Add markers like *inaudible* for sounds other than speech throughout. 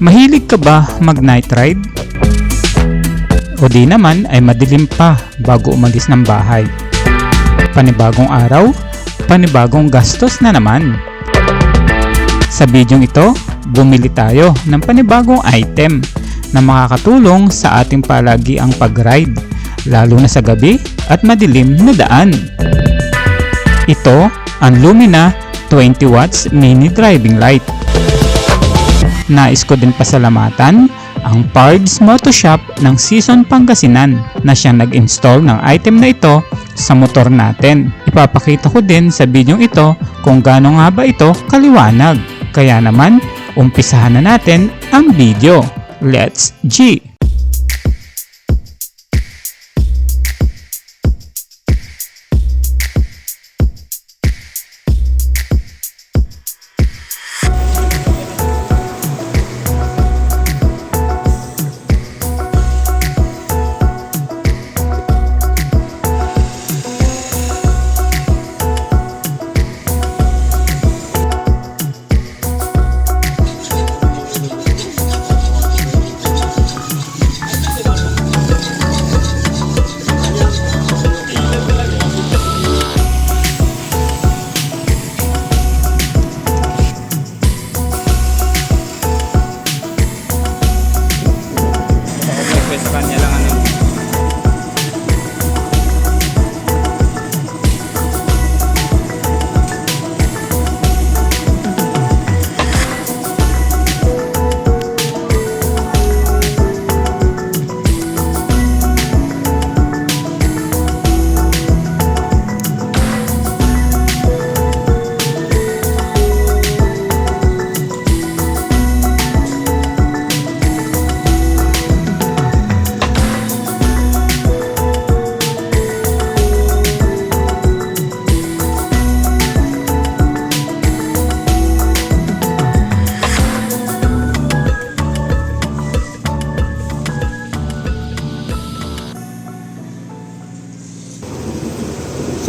Mahilig ka ba mag night ride? O di naman ay madilim pa bago umalis ng bahay. Panibagong araw, panibagong gastos na naman. Sa bidyong ito, bumili tayo ng panibagong item na makakatulong sa ating palagiang pag-ride, lalo na sa gabi at madilim na daan. Ito ang Lumina 20 watts mini driving light. Nais ko din pasalamatan ang Pards Moto Shop ng Season Pangasinan na siyang nag-install ng item na ito sa motor natin. Ipapakita ko din sa bidyong ito kung gaano nga ba ito kaliwanag. Kaya naman, umpisahan na natin ang video. Let's G!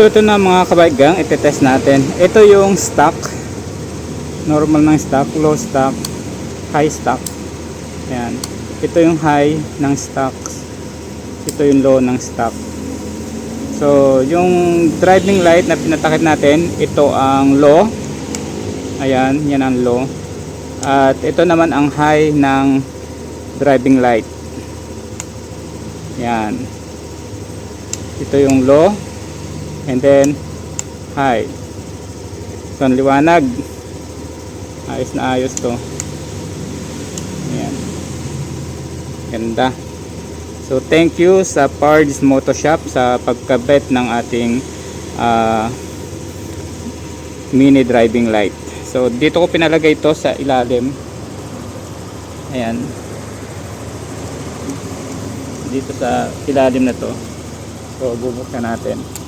So ito na mga kabaigang, itetest natin. Ito yung stock. Normal ng stock, low stock, high stock. Ayan. Ito yung high ng stock. Ito yung low ng stock. So, yung driving light na pinatakip natin, ito ang low. Ayan, yan ang low. At ito naman ang high ng driving light. Yan. Ito yung low and then high so ang liwanag ayos na ayos to. Ayan. Ganda. So thank you sa Pards Moto Shop sa pagkabit ng ating ah, mini driving light. So dito ko pinalagay ito sa ilalim. Ayan. Dito sa ilalim na to. So bubuksan natin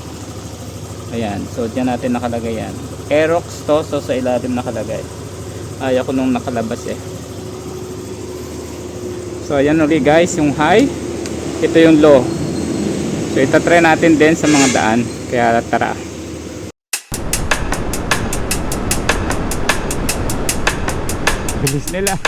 Ayan, so dyan natin nakalagay yan. Aerox to, so sa ilalim nakalagay. Ayaw ko nung nakalabas eh. So ayan ulit guys, yung high. Ito yung low. So itatry natin din sa mga daan. Kaya tara. Bilis nila. *laughs*